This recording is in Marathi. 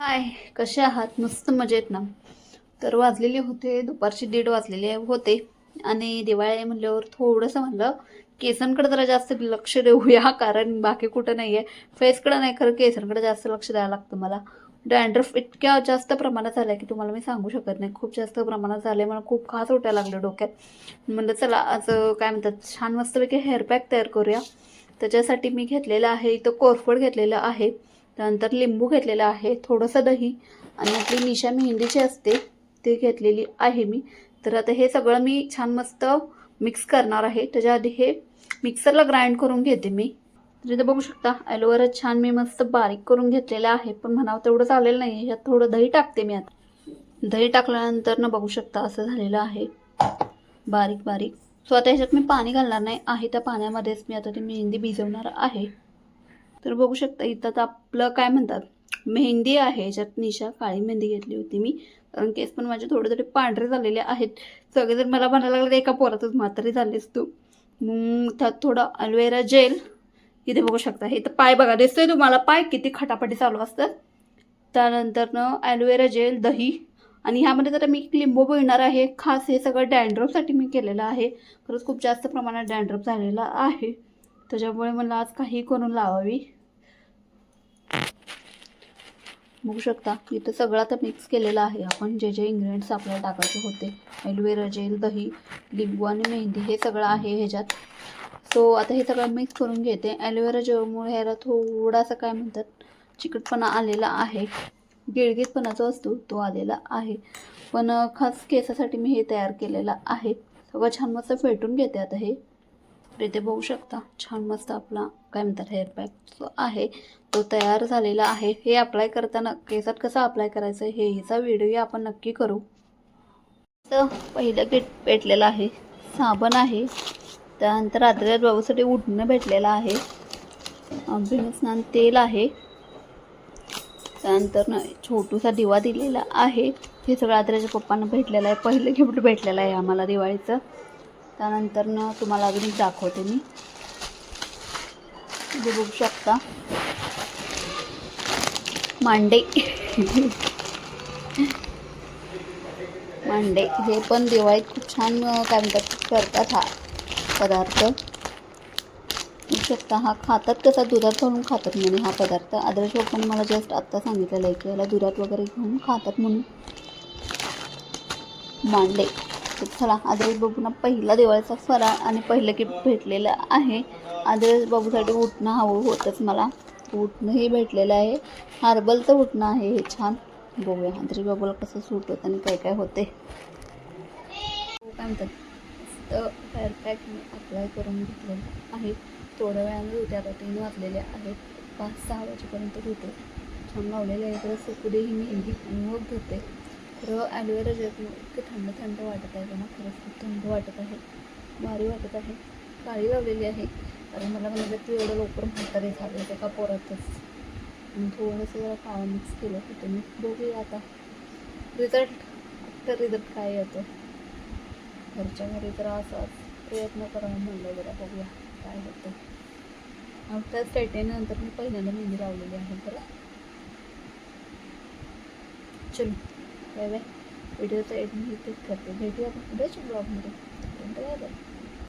हाय कसे आहात? मस्त मजेत ना. तर वाजलेले होते दुपारची दीड वाजलेले होते आणि दिवाळी म्हणल्यावर थोडंसं म्हणलं केसांकडे जरा जास्त लक्ष देऊया कारण बाकी कुठं नाही आहे फेसकडं नाही खरं केसांकडे जास्त लक्ष द्यायला लागतं मला. डॅन्ड्रफ इतक्या जास्त प्रमाणात झाल्या की तुम्हाला मी सांगू शकत नाही. खूप जास्त प्रमाणात झाले मला खूप खास उठायला लागलं डोक्यात. म्हणलं चला असं काय म्हणतात छान मस्तपैकी हेअरपॅक तयार करूया. त्याच्यासाठी मी घेतलेलं आहे इथं कोरफड घेतलेलं आहे. त्यानंतर लिंबू घेतलेलं आहे थोडंसं दही आणि आपली निशा मेहंदीची असते ती घेतलेली आहे मी. तर आता हे सगळं मी छान मस्त मिक्स करणार आहे. त्याच्या आधी हे मिक्सरला ग्राइंड करून घेते मी. तर इथं बघू शकता ॲलोवेरा छान मी मस्त बारीक करून घेतलेलं आहे पण म्हणावं तेवढं चालेल नाही यात थोडं दही टाकते मी आता. दही टाकल्यानंतर ना बघू शकता असं झालेलं आहे. बारीक बारीक. सो आता ह्याच्यात मी पाणी घालणार नाही. आहे त्या पाण्यामध्येच मी आता ती मेहंदी भिजवणार आहे. तर बघू शकता इथं तर आपलं काय म्हणतात मेहंदी आहे ज्यात निशा काळी मेहंदी घेतली होती मी. कारण केस पण माझे थोडे थोडे पांढरे झालेले आहेत. सगळेजण मला म्हणायला लागले एका पोरातच म्हातारी झालीस तू. मग त्यात थोडं अल्वेरा जेल. इथे बघू शकता हे तर पाय बघा दिसतोय तुम्हाला पाय किती खटापटी चालू असतात. त्यानंतरनं ॲलोवेरा जेल दही. आणि ह्यामध्ये जरा मी लिंबू पिळणार आहे. खास हे सगळं डॅन्ड्रफसाठी मी केलेलं आहे. खरंच खूप जास्त प्रमाणात डॅन्ड्रफ झालेला आहे. त्याच्यामुळे मला आज काही करून लावावी. बघू शकता. इथं सगळं आता मिक्स केलेलं आहे. आपण जे जे इन्ग्रेडियंट्स आपल्याला टाकायचे होते ॲलोवेरा जेल दही लिंबू आणि मेहंदी हे सगळं आहे ह्याच्यात. सो आता हे सगळं मिक्स करून घेते. ॲलोवेरा जेलमुळे ह्याला थोडासा काय म्हणतात चिकटपणा आलेला आहे. गिळगीतपणा जो असतो तो आलेला आहे. पण खास केसासाठी मी हे तयार केलेलं आहे. सगळं छान मस्त फेटून घेते आता हे. तर इथे बघू शकता. छान मस्त आपला काय म्हणतात हेअर पॅक जो आहे तो तयार झालेला आहे. हे अप्लाय करताना केसात कसं अप्लाय करायचं हे ह्याचा व्हिडिओ आपण नक्की करू. तर पहिलं किट भेटलेलं आहे. साबण आहे. त्यानंतर रात्रीच्या बाबूसाठी उठणं भेटलेलं आहे. अभिनव स्नान तेल आहे. त्यानंतर छोटूसा दिवा दिलेला आहे. हे सगळं आदराच्या पप्पांना भेटलेलं आहे. पहिलं गिफ्ट भेटलेलं आहे आम्हाला दिवाळीचं. त्यानंतर ना तुम्हाला अजून दाखवते मी. बघू शकता. मांडे. मांडे. हे पण दिवाळीत खूप छान काय म्हणतात करतात हा पदार्थ. बघू शकता हा खातात कसा दुधात घालून खातात म्हणे हा पदार्थ. आदर्श पण मला जस्ट आत्ता सांगितलेलं आहे की याला दुधात वगैरे घेऊन खातात म्हणून. मांडे. तर चला आदर्श बाबूंना पहिला दिवाळीचा फराळ आणि पहिलं गिफ्ट भेटलेलं आहे. आदर्श बाबूसाठी उठणं हवं होतंच मला. उठणंही भेटलेलं आहे. हार्बलचं उठणं आहे हे छान. बघूया आदर्श बाबूला कसं सूट होतं आणि काय काय होते. काय म्हणतात? तर हेअर पॅक मी अप्लाय करून घेतलेलं आहे. थोड्या वेळाने धुते आता तीन वाजलेले आहेत. पाच सहा वाजेपर्यंत धुते. छान लावलेले आहे. तर सुकू ही मेहंदी आणि मग धुते. खरं ॲलोवेरा जेल इतकं थंड थंड वाटत आहे ना खरंच खूप थंड वाटत आहे. भारी वाटत आहे. काळी लावलेली आहे. कारण मला म्हणजे तू एवढं लवकर म्हातारे झाले का पोरातच. आणि थोडंसं जरा काळं मिक्स केलं होतं मी. बघूया आता. रिझल्ट तर रिझल्ट काय येतो? घरच्या घरी तर असाच. प्रयत्न करावा म्हणलं जरा बघूया काय होतं. त्या स्टेटेनंतर मी पहिल्यांदा मेहंदी लावलेली आहे बरं? चलो. बाय बाय व्हिडिओचा एडिंग इथेच करते भेटूया आपण पुढेच ब्लॉगमध्ये तोपर्यंत बाय बाय